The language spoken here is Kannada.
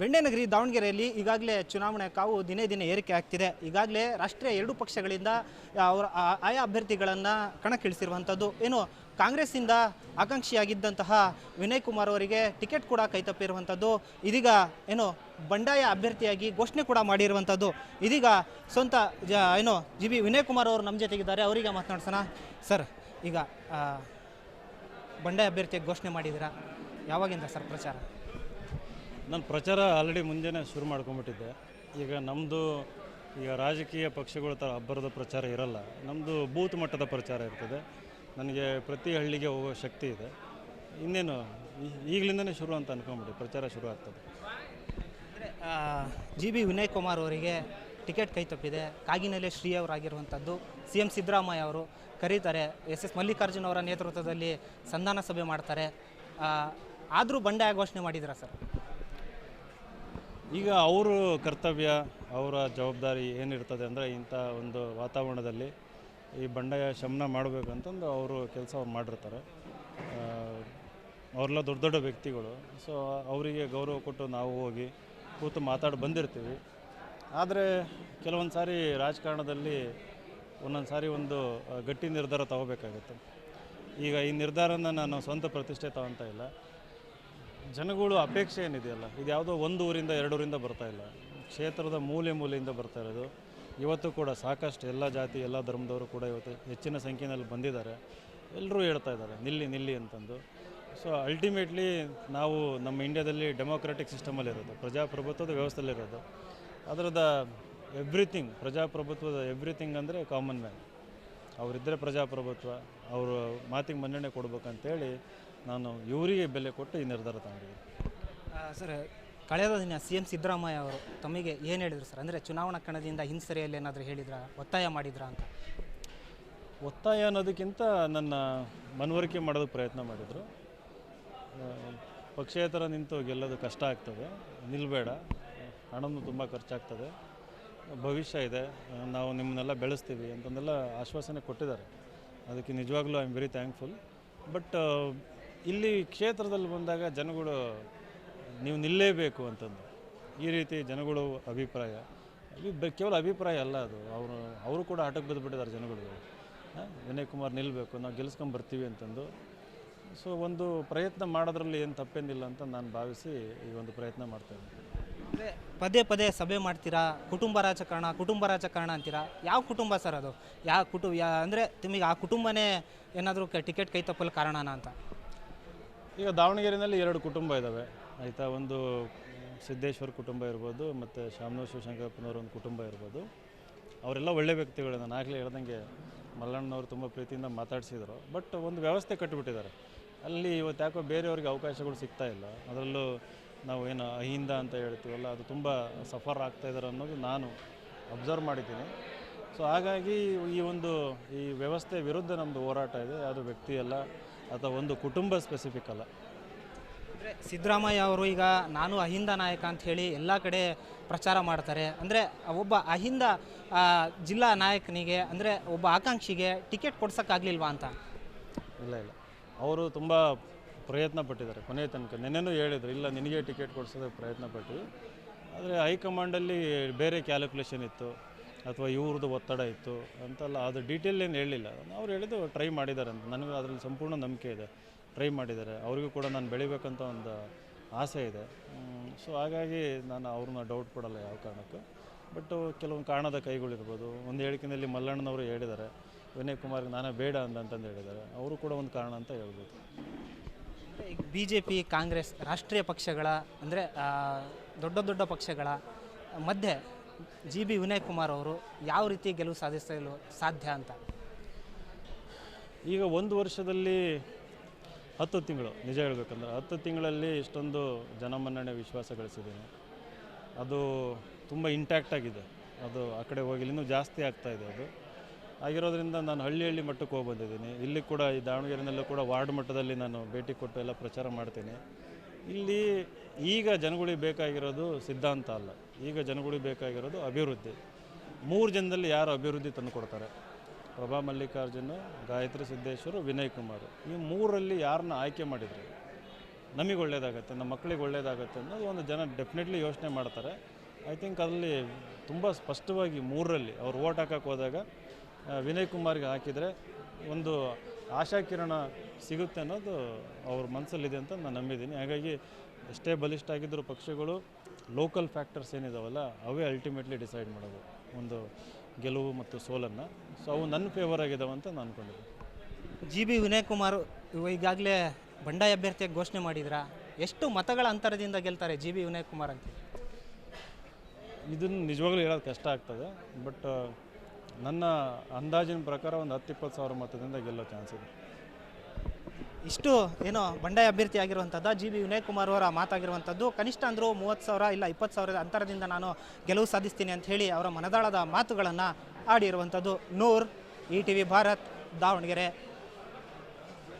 ಬೆಣ್ಣೆನಗರಿ, ದಾವಣಗೆರೆಯಲ್ಲಿ ಈಗಾಗಲೇ ಚುನಾವಣೆ ಕಾವು ದಿನೇ ದಿನೇ ಏರಿಕೆ ಆಗ್ತಿದೆ. ಈಗಾಗಲೇ ರಾಷ್ಟ್ರೀಯ ಎರಡು ಪಕ್ಷಗಳಿಂದ ಅವರ ಆಯಾ ಅಭ್ಯರ್ಥಿಗಳನ್ನು ಕಣಕ್ಕಿಳಿಸಿರುವಂಥದ್ದು ಏನು, ಕಾಂಗ್ರೆಸ್ಸಿಂದ ಆಕಾಂಕ್ಷಿಯಾಗಿದ್ದಂತಹ ವಿನಯ್ ಕುಮಾರ್ ಅವರಿಗೆ ಟಿಕೆಟ್ ಕೂಡ ಕೈತಪ್ಪಿರುವಂಥದ್ದು ಇದೀಗ, ಏನು, ಬಂಡಾಯ ಅಭ್ಯರ್ಥಿಯಾಗಿ ಘೋಷಣೆ ಕೂಡ ಮಾಡಿರುವಂಥದ್ದು ಇದೀಗ ಸ್ವಂತ, ಜ, ಏನು, ಜಿ ಬಿ ವಿನಯ್ ಕುಮಾರ್ ಅವರು ನಮ್ಮ ಜೊತೆಗಿದ್ದಾರೆ. ಅವರಿಗೆ ಮಾತನಾಡ್ಸೋಣ. ಸರ್, ಈಗ ಬಂಡಾಯ ಅಭ್ಯರ್ಥಿಯಾಗಿ ಘೋಷಣೆ ಮಾಡಿದ್ದೀರಾ? ಯಾವಾಗಿಂದ ಸರ್ ಪ್ರಚಾರ? ನಾನು ಪ್ರಚಾರ ಆಲ್ರೆಡಿ ಮುಂಜಾನೆ ಶುರು ಮಾಡ್ಕೊಂಬಿಟ್ಟಿದ್ದೆ. ಈಗ ನಮ್ಮದು ಈಗ ರಾಜಕೀಯ ಪಕ್ಷಗಳ ಥರ ಅಬ್ಬರದ ಪ್ರಚಾರ ಇರಲ್ಲ. ನಮ್ಮದು ಬೂತ್ ಮಟ್ಟದ ಪ್ರಚಾರ ಇರ್ತದೆ. ನನಗೆ ಪ್ರತಿ ಹಳ್ಳಿಗೆ ಹೋಗೋ ಶಕ್ತಿ ಇದೆ. ಇನ್ನೇನು ಈಗಲಿಂದನೇ ಶುರು ಅಂತ ಅನ್ಕೊಂಬಿಟ್ಟು ಪ್ರಚಾರ ಶುರು ಆಗ್ತದೆ. ಜಿ ಬಿ ವಿನಯ್ ಕುಮಾರ್ ಅವರಿಗೆ ಟಿಕೆಟ್ ಕೈ ತಪ್ಪಿದೆ. ಕಾಗಿನಲ್ಲಿ ಶ್ರೀ ಅವರಾಗಿರುವಂಥದ್ದು ಸಿ ಎಂ ಸಿದ್ದರಾಮಯ್ಯ ಅವರು ಕರೀತಾರೆ. ಎಸ್ ಎಸ್ ಮಲ್ಲಿಕಾರ್ಜುನ್ ಅವರ ನೇತೃತ್ವದಲ್ಲಿ ಸಂಧಾನ ಸಭೆ ಮಾಡ್ತಾರೆ. ಆದರೂ ಬಂಡಾಯ ಘೋಷಣೆ ಮಾಡಿದ್ದೀರಾ ಸರ್? ಈಗ ಅವರ ಕರ್ತವ್ಯ, ಅವರ ಜವಾಬ್ದಾರಿ ಏನಿರ್ತದೆ ಅಂದರೆ ಇಂಥ ಒಂದು ವಾತಾವರಣದಲ್ಲಿ ಈ ಬಂಡಾಯ ಶಮನ ಮಾಡಬೇಕಂತಂದು ಅವರು ಕೆಲಸ ಅವ್ರು ಮಾಡಿರ್ತಾರೆ ಅವರೆಲ್ಲ ದೊಡ್ಡ ದೊಡ್ಡ ವ್ಯಕ್ತಿಗಳು. ಸೊ ಅವರಿಗೆ ಗೌರವ ಕೊಟ್ಟು ನಾವು ಹೋಗಿ ಕೂತು ಮಾತಾಡಿ ಬಂದಿರ್ತೀವಿ. ಆದರೆ ಕೆಲವೊಂದು ಸಾರಿ ರಾಜಕಾರಣದಲ್ಲಿ ಒಂದೊಂದು ಸಾರಿ ಒಂದು ಗಟ್ಟಿ ನಿರ್ಧಾರ ತಗೋಬೇಕಾಗುತ್ತೆ. ಈಗ ಈ ನಿರ್ಧಾರನ ನಾನು ಸ್ವಂತ ಪ್ರತಿಷ್ಠೆ ತಗೊತಾ ಇಲ್ಲ. ಜನಗಳು ಅಪೇಕ್ಷೆ ಏನಿದೆಯಲ್ಲ? ಇದು ಯಾವುದೋ ಒಂದು ಊರಿಂದ ಎರಡೂರಿಂದ ಬರ್ತಾ ಇಲ್ಲ. ಕ್ಷೇತ್ರದ ಮೂಲೆ ಮೂಲೆಯಿಂದ ಬರ್ತಾ ಇರೋದು. ಇವತ್ತು ಕೂಡ ಸಾಕಷ್ಟು ಎಲ್ಲ ಜಾತಿ, ಎಲ್ಲ ಧರ್ಮದವರು ಕೂಡ ಇವತ್ತು ಹೆಚ್ಚಿನ ಸಂಖ್ಯೆಯಲ್ಲಿ ಬಂದಿದ್ದಾರೆ. ಎಲ್ಲರೂ ಹೇಳ್ತಾ ಇದ್ದಾರೆ, ನಿಲ್ಲಿ ನಿಲ್ಲಿ ಅಂತಂದು. ಸೊ ಅಲ್ಟಿಮೇಟ್ಲಿ ನಾವು ನಮ್ಮ ಇಂಡಿಯಾದಲ್ಲಿ ಡೆಮೋಕ್ರೆಟಿಕ್ ಸಿಸ್ಟಮಲ್ಲಿರೋದು ಪ್ರಜಾಪ್ರಭುತ್ವದ ವ್ಯವಸ್ಥೆಯಲ್ಲಿರೋದು ಅದರದ ಎವ್ರಿಥಿಂಗ್ ಪ್ರಜಾಪ್ರಭುತ್ವದ ಎವ್ರಿಥಿಂಗ್ ಅಂದರೆ ಕಾಮನ್ ಮ್ಯಾನ್ ಅವರಿದ್ದರೆ ಪ್ರಜಾಪ್ರಭುತ್ವ, ಅವರು ಮಾತಿಗೆ ಮನ್ನಣೆ ಕೊಡ್ಬೇಕಂತೇಳಿ ನಾನು ಇವರಿಗೆ ಬೆಲೆ ಕೊಟ್ಟು ಈ ನಿರ್ಧಾರ ತಗೊಂಡಿದ್ದೀನಿ. ಸರ್ ಕಳೆದ ದಿನ ಸಿ ಎಂ ಸಿದ್ದರಾಮಯ್ಯ ಅವರು ತಮಗೆ ಏನು ಹೇಳಿದರು ಸರ್? ಅಂದರೆ ಚುನಾವಣಾ ಕಣದಿಂದ ಹಿಂಸರೆಯಲ್ಲಿ ಏನಾದರೂ ಹೇಳಿದ್ರಾ? ಒತ್ತಾಯ ಮಾಡಿದ್ರಾ ಅಂತ? ಒತ್ತಾಯ ಅನ್ನೋದಕ್ಕಿಂತ ನನ್ನ ಮನವರಿಕೆ ಮಾಡೋದಕ್ಕೆ ಪ್ರಯತ್ನ ಮಾಡಿದರು. ಪಕ್ಷೇತರ ನಿಂತು ಗೆಲ್ಲೋದು ಕಷ್ಟ ಆಗ್ತದೆ. ನಿಲ್ಲಬೇಡ ಹಣವೂ ತುಂಬ ಖರ್ಚಾಗ್ತದೆ. ಭವಿಷ್ಯ ಇದೆ. ನಾವು ನಿಮ್ಮನ್ನೆಲ್ಲ ಬೆಳೆಸ್ತೀವಿ ಅಂತಂದೆಲ್ಲ ಆಶ್ವಾಸನೆ ಕೊಟ್ಟಿದ್ದಾರೆ. ಅದಕ್ಕೆ ನಿಜವಾಗ್ಲೂ I am very thankful. But ಇಲ್ಲಿ ಕ್ಷೇತ್ರದಲ್ಲಿ ಬಂದಾಗ ಜನಗಳು ನೀವು ನಿಲ್ಲೇಬೇಕು ಅಂತಂದು. ಈ ರೀತಿ ಜನಗಳು ಅಭಿಪ್ರಾಯ. ಕೇವಲ ಅಭಿಪ್ರಾಯ ಅಲ್ಲ ಅದು. ಅವರು ಅವರು ಕೂಡ ಆಟಕ್ಕೆ ಬಿದ್ದುಬಿಟ್ಟಿದ್ದಾರೆ ಜನಗಳು. ಆ, ವಿನಯ್ ಕುಮಾರ್ ನಿಲ್ಲಬೇಕು ನಾವು ಗೆಲ್ಸ್ಕೊಂಬರ್ತೀವಿ ಅಂತಂದು. ಸೊ ಒಂದು ಪ್ರಯತ್ನ ಮಾಡೋದ್ರಲ್ಲಿ ಏನು ತಪ್ಪೇನಿಲ್ಲ ಅಂತ ನಾನು ಭಾವಿಸಿ ಈ ಒಂದು ಪ್ರಯತ್ನ ಮಾಡ್ತಾ ಇದ್ದೀನಿ. ಅಂದರೆ ಪದೇ ಪದೇ ಸಭೆ ಮಾಡ್ತೀರಾ? ಕುಟುಂಬ ರಾಜಕಾರಣ ಕುಟುಂಬ ರಾಜಕಾರಣ ಅಂತೀರಾ? ಯಾವ ಕುಟುಂಬ ಸರ್ ಅದು? ಯಾವ ಕುಟುಂಬ ಅಂದರೆ ನಿಮಗೆ ಆ ಕುಟುಂಬನೇ ಏನಾದರೂ ಟಿಕೆಟ್ ಕೈ ತಪ್ಪಲು ಕಾರಣನ ಅಂತ? ಈಗ ದಾವಣಗೆರೆಯಲ್ಲಿ ಎರಡು ಕುಟುಂಬ ಇದ್ದಾವೆ ಆಯಿತಾ, ಒಂದು ಸಿದ್ದೇಶ್ವರ್ ಕುಟುಂಬ ಇರ್ಬೋದು, ಮತ್ತು ಶಾಮನೂರ್ ಶಿವಶಂಕರಪ್ಪನವ್ರ ಒಂದು ಕುಟುಂಬ ಇರ್ಬೋದು. ಅವರೆಲ್ಲ ಒಳ್ಳೆ ವ್ಯಕ್ತಿಗಳು, ನಾನು ಆಗಲೇ ಹೇಳ್ದಂಗೆ ಮಲ್ಲಣ್ಣನವರು ತುಂಬ ಪ್ರೀತಿಯಿಂದ ಮಾತಾಡಿಸಿದರು. ಬಟ್ ಒಂದು ವ್ಯವಸ್ಥೆ ಕಟ್ಟಿಬಿಟ್ಟಿದ್ದಾರೆ ಅಲ್ಲಿ ಇವತ್ತು ಯಾಕೋ ಬೇರೆಯವ್ರಿಗೆ ಅವಕಾಶಗಳು ಸಿಗ್ತಾ ಇಲ್ಲ. ಅದರಲ್ಲೂ ನಾವು ಏನು ಅಹಿಂದ ಅಂತ ಹೇಳ್ತೀವಲ್ಲ, ಅದು ತುಂಬ ಸಫರ್ ಆಗ್ತಾ ಇದ್ದಾರೆ ಅನ್ನೋದು ನಾನು ಅಬ್ಸರ್ವ್ ಮಾಡಿದ್ದೀನಿ. ಸೊ ಹಾಗಾಗಿ ಈ ಒಂದು ಈ ವ್ಯವಸ್ಥೆ ವಿರುದ್ಧ ನಮ್ಮದು ಹೋರಾಟ ಇದೆ. ಅದು ವ್ಯಕ್ತಿ ಅಲ್ಲ ಅಥವಾ ಒಂದು ಕುಟುಂಬ ಸ್ಪೆಸಿಫಿಕ್ ಅಲ್ಲ. ಅಂದರೆ ಸಿದ್ದರಾಮಯ್ಯ ಅವರು ಈಗ ನಾನು ಅಹಿಂದ ನಾಯಕ ಅಂತ ಹೇಳಿ ಎಲ್ಲ ಕಡೆ ಪ್ರಚಾರ ಮಾಡ್ತಾರೆ. ಅಂದರೆ ಒಬ್ಬ ಅಹಿಂದ ಜಿಲ್ಲಾ ನಾಯಕನಿಗೆ ಅಂದರೆ ಒಬ್ಬ ಆಕಾಂಕ್ಷಿಗೆ ಟಿಕೆಟ್ ಕೊಡ್ಸೋಕ್ಕಾಗಲಿಲ್ವಾ ಅಂತ? ಇಲ್ಲ ಇಲ್ಲ. ಅವರು ತುಂಬ ಪ್ರಯತ್ನ ಪಟ್ಟಿದ್ದಾರೆ ಕೊನೆಯ ತನಕ. ನೆನ್ನೆನೂ ಹೇಳಿದರು ಇಲ್ಲ ನಿನಗೆ ಟಿಕೆಟ್ ಕೊಡಿಸೋದಕ್ಕೆ ಪ್ರಯತ್ನ ಪಟ್ವಿ. ಆದರೆ ಹೈಕಮಾಂಡಲ್ಲಿ ಬೇರೆ ಕ್ಯಾಲ್ಕುಲೇಷನ್ ಇತ್ತು. ಅಥವಾ ಇವ್ರದ್ದು ಒತ್ತಡ ಇತ್ತು ಅಂತೆಲ್ಲ ಅದು ಡೀಟೇಲ್ ಏನು ಹೇಳಲಿಲ್ಲ ಅವ್ರು ಹೇಳಿದ್ದು ಟ್ರೈ ಮಾಡಿದ್ದಾರೆ ಅಂತ. ನನಗೆ ಅದರಲ್ಲಿ ಸಂಪೂರ್ಣ ನಂಬಿಕೆ ಇದೆ. ಟ್ರೈ ಮಾಡಿದ್ದಾರೆ. ಅವರಿಗೂ ಕೂಡ ನಾನು ಬೆಳಿಬೇಕಂತ ಒಂದು ಆಸೆ ಇದೆ. ಸೊ ಹಾಗಾಗಿ ನಾನು ಅವ್ರನ್ನ ಡೌಟ್ ಕೊಡಲ್ಲ ಯಾವ ಕಾರಣಕ್ಕೂ. ಬಟ್ ಕೆಲವೊಂದು ಕಾರಣದ ಕೈಗಳಿರ್ಬೋದು ಒಂದು ಹೇಳಿಕೆಯಲ್ಲಿ ಮಲ್ಲಣ್ಣನವರು ಹೇಳಿದ್ದಾರೆ. ವಿನಯ್ ಕುಮಾರ್ಗೆ ನಾನೇ ಬೇಡ ಅಂತ ಅಂತಂದು ಹೇಳಿದ್ದಾರೆ. ಅವರು ಕೂಡ ಒಂದು ಕಾರಣ ಅಂತ ಹೇಳ್ಬೋದು. ಬಿ ಜೆ ಪಿ ಕಾಂಗ್ರೆಸ್ ರಾಷ್ಟ್ರೀಯ ಪಕ್ಷಗಳ ಅಂದರೆ ದೊಡ್ಡ ದೊಡ್ಡ ಪಕ್ಷಗಳ ಮಧ್ಯೆ ಜಿ ಬಿ ವಿನಯ್ ಕುಮಾರ್ ಅವರು ಯಾವ ರೀತಿ ಗೆಲುವು ಸಾಧಿಸಲು ಸಾಧ್ಯ ಅಂತ? ಈಗ ಒಂದು ವರ್ಷದಲ್ಲಿ ಹತ್ತು ತಿಂಗಳು, ನಿಜ ಹೇಳಬೇಕಂದ್ರೆ ಹತ್ತು ತಿಂಗಳಲ್ಲಿ ಇಷ್ಟೊಂದು ಜನಮನ್ನಣೆ ವಿಶ್ವಾಸ ಗಳಿಸಿದ್ದೀನಿ. ಅದು ತುಂಬ ಇಂಟ್ಯಾಕ್ಟ್ ಆಗಿದೆ. ಅದು ಆ ಕಡೆ ಹೋಗಿ ಇನ್ನೂ ಜಾಸ್ತಿ ಆಗ್ತಾ ಇದೆ ಅದು. ಆಗಿರೋದ್ರಿಂದ ನಾನು ಹಳ್ಳಿ ಹಳ್ಳಿ ಮಟ್ಟಕ್ಕೆ ಹೋಗಿ ಬಂದಿದ್ದೀನಿ. ಇಲ್ಲಿ ಕೂಡ ಈ ದಾವಣಗೆರೆಯಲ್ಲೂ ಕೂಡ ವಾರ್ಡ್ ಮಟ್ಟದಲ್ಲಿ ನಾನು ಭೇಟಿ ಕೊಟ್ಟು ಎಲ್ಲ ಪ್ರಚಾರ ಮಾಡ್ತೀನಿ. ಇಲ್ಲಿ ಈಗ ಜನಗಳಿಗೆ ಬೇಕಾಗಿರೋದು ಸಿದ್ಧಾಂತ ಅಲ್ಲ. ಈಗ ಜನಗಳಿಗೆ ಬೇಕಾಗಿರೋದು ಅಭಿವೃದ್ಧಿ. ಮೂರು ಜನದಲ್ಲಿ ಯಾರು ಅಭಿವೃದ್ಧಿ ತಂದು ಕೊಡ್ತಾರೆ? ಪ್ರಭಾ ಮಲ್ಲಿಕಾರ್ಜುನ, ಗಾಯತ್ರಿ ಸಿದ್ದೇಶ್ವರ, ವಿನಯ್ ಕುಮಾರ್. ಈ ಮೂರಲ್ಲಿ ಯಾರನ್ನ ಆಯ್ಕೆ ಮಾಡಿದರೆ? ನಮಗೆ ಒಳ್ಳೇದಾಗುತ್ತೆ, ನಮ್ಮ ಮಕ್ಕಳಿಗೆ ಒಳ್ಳೇದಾಗುತ್ತೆ ಅನ್ನೋದು ಒಂದು ಜನ ಡೆಫಿನೆಟ್ಲಿ ಯೋಚನೆ ಮಾಡ್ತಾರೆ. ಐ ಥಿಂಕ್ ಅದರಲ್ಲಿ ತುಂಬ ಸ್ಪಷ್ಟವಾಗಿ ಮೂರರಲ್ಲಿ ಅವ್ರು ಓಟ್ ಹಾಕಕ್ಕೆ ಹೋದಾಗ ವಿನಯ್ ಕುಮಾರ್ಗೆ ಹಾಕಿದರೆ ಒಂದು ಆಶಾಕಿರಣ ಸಿಗುತ್ತೆ ಅನ್ನೋದು ಅವ್ರ ಮನಸ್ಸಲ್ಲಿದೆ ಅಂತ ನಾನು ನಂಬಿದ್ದೀನಿ. ಹಾಗಾಗಿ ಎಷ್ಟೇ ಬಲಿಷ್ಠ ಆಗಿದ್ದರೂ ಪಕ್ಷಗಳು ಲೋಕಲ್ ಫ್ಯಾಕ್ಟರ್ಸ್ ಏನಿದಾವಲ್ಲ ಅವೇ ಅಲ್ಟಿಮೇಟ್ಲಿ ಡಿಸೈಡ್ ಮಾಡೋದು ಒಂದು ಗೆಲುವು ಮತ್ತು ಸೋಲನ್ನು. ಸೊ ಅವು ನನ್ನ ಫೇವರ್ ಆಗಿದ್ದಾವೆ ಅಂತ ನಾನು ಅಂದ್ಕೊಂಡಿದ್ದೀನಿ ಜಿ ಬಿ ವಿನಯ್ ಕುಮಾರ್ ಇವ ಈಗಾಗಲೇ ಬಂಡಾಯ ಅಭ್ಯರ್ಥಿಯಾಗಿ ಘೋಷಣೆ ಮಾಡಿದ್ರ? ಎಷ್ಟು ಮತಗಳ ಅಂತರದಿಂದ ಗೆಲ್ತಾರೆ ಜಿ ಬಿ ವಿನಯ್ ಕುಮಾರ್ ಅಂತ? ಇದನ್ನು ನಿಜವಾಗ್ಲೂ ಹೇಳೋದು ಕಷ್ಟ ಆಗ್ತದೆ ಬಟ್ ನನ್ನ ಅಂದಾಜಿನ ಪ್ರಕಾರ ಒಂದು ಹತ್ತು ಇಪ್ಪತ್ತು ಸಾವಿರ ಮತದಿಂದ ಗೆಲ್ಲೋ ಚಾನ್ಸ್ ಇದೆ. ಇಷ್ಟು ಏನೋ ಬಂಡಾಯ ಅಭ್ಯರ್ಥಿ ಆಗಿರುವಂಥದ್ದು ಜಿ ಬಿ ವಿನಯ್ ಕುಮಾರ್ ಅವರ ಮಾತಾಗಿರುವಂಥದ್ದು, ಕನಿಷ್ಠ ಅಂದರೂ ಮೂವತ್ತು ಸಾವಿರ ಇಲ್ಲ ಇಪ್ಪತ್ತು ಸಾವಿರದ ಅಂತರದಿಂದ ನಾನು ಗೆಲುವು ಸಾಧಿಸ್ತೀನಿ ಅಂತ ಹೇಳಿ ಅವರ ಮನದಾಳದ ಮಾತುಗಳನ್ನು ಆಡಿರುವಂಥದ್ದು Noor E T V Bharat, Davangere.